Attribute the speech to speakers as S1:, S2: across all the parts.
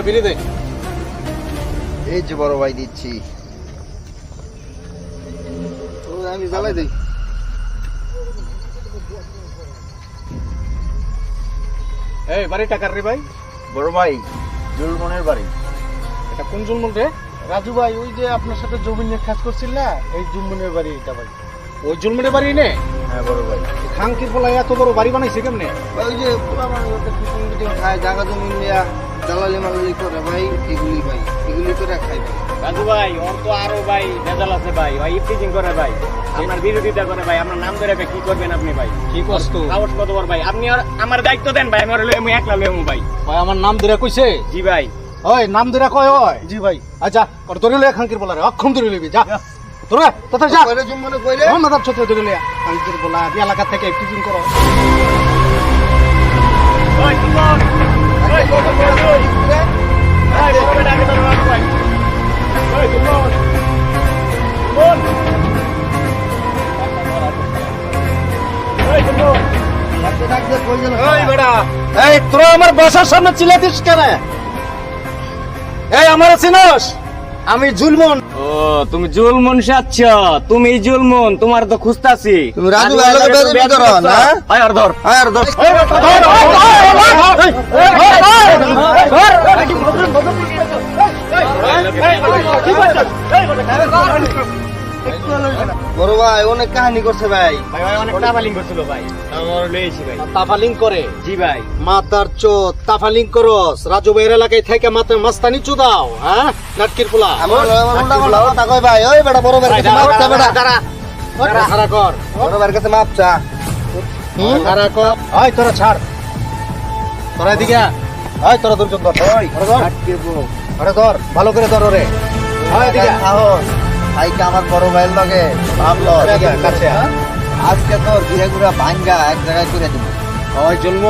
S1: একটা বিড়ি দে
S2: এই যে বড় ভাই দিচ্ছি।
S1: আমি জ্বালাই দিই। এই বাড়িটা কার রে ভাই?
S2: বড় ভাই জুলমনের বাড়ি।
S1: এটা কোন জুলমন রে? রাজু ভাই ওই যে আপনার সাথে জমি নিয়ে কাজ করছিল না এই জুলমনের বাড়ি এটা ভাই। ওই জুলমনের বাড়ি নে?
S2: হ্যাঁ বড় ভাই।
S1: খাঙ্কির ফলায় এত বড় বাড়ি বানাইছে কেমনে?
S2: ওই যে পোলা পিছন খায় জায়গা জমি নিয়ে। দালালি মালালি করে ভাই এগুলি ভাই এগুলি করে খাই ভাই
S3: রাজু ভাই ওর তো আরও ভাই ভেজাল আছে ভাই ভাই ইফটিজিং করে ভাই আপনার বিরোধিতা করে ভাই আপনার নাম ধরে কি করবেন আপনি ভাই
S1: কি কষ্ট
S3: সাহস কত বড় ভাই আপনি আর আমার দায়িত্ব দেন ভাই আমি আর আমি একলা লইমু ভাই
S1: ভাই আমার নাম ধরে কইছে
S3: জি ভাই
S1: ওই নাম ধরে কয় ওই জি ভাই আচ্ছা ওর ধরে লয়ে খাঙ্কির বলা রে অক্ষম ধরে লইবি যা তোরা তথা যা
S2: কইরে জুম্মনে কইরে
S1: আমার মাথার ছোট ধরে লইয়া খাঙ্কির বলা এই এলাকা থেকে টিচিং করো
S3: ওই ওই ওই
S1: এই তোরা আমার বাসার সামনে চিল্লাতিস কেন এই আমার চিনস আমি জুলমন
S3: ও তুমি জুলমন সাচ্ছ তুমি জুলমন তোমার তো খুঁজতাছি
S2: তুমি রাজু না?
S3: আয় আর ধর
S2: আর দোষ বড় ভাই অনেক কাহিনী করছে ভাই।
S3: ভাই ভাই অনেক ট্রাভেলিং করছিল ভাই। আমার লইছি ভাই।
S1: তাফালিং করে?
S3: জি ভাই।
S1: মাতার তাফালিং করস। রাজু ভাইয়ের এলাকায় থেকে মাথার মাস্তানি চুদাও হ্যাঁ? নাটকির পোলা।
S2: আমার উল্টা পাল্টা কথা কই ভাই। ওই বেটা বড় ভাইয়ের কাছে মাপ চা বেটা।
S1: খারা কর।
S2: বড় ভাইয়ের কাছে মাপ চা।
S1: খারা কর। ওই তোরা ছাড়। তোরা এদিকে ওই তোরা দুজন ধর। ওই ধর।
S2: আটকে বউ
S1: ধর। ভালো করে ধর ওরে। ওই এদিকে আয়।
S2: ভাইকে আমার বড় ভাইয়ের লগে ভাবলো
S1: কাছে
S2: আজকে তোর ঘিরে ঘুরা ভাঙ্গা এক জায়গায় করে দিব।
S1: ওই জন্ম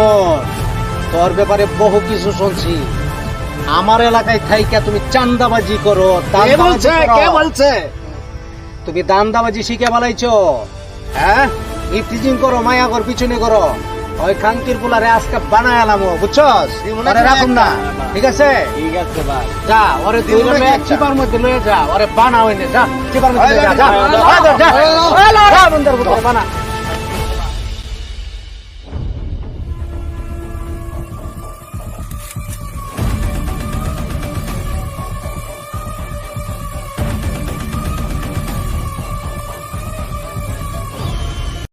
S1: তোর ব্যাপারে বহু কিছু শুনছি। আমার এলাকায় থাইকা তুমি চান্দাবাজি করো দান্দাবাজি করো। তুমি দান্দাবাজি শিখে বালাইছো। হ্যাঁ? ইফটিজিং করো মায়া কর পিছনে করো। ওই কান্তির পোলারে আজকে বানায় আলামো বুঝছস ওরে রাখুন না ঠিক আছে?
S3: ঠিক আছে ভাই।
S1: যা ওরে
S2: দুই
S1: চিপার মধ্যে লয়ে যা ওরে বানা হইনে যা চিপার মধ্যে যা
S2: যা,
S1: যা
S2: যা,
S1: যা, যা,
S2: ওই
S1: যা,
S2: যা,
S1: যা, বন্ধের ভিতরে বানা।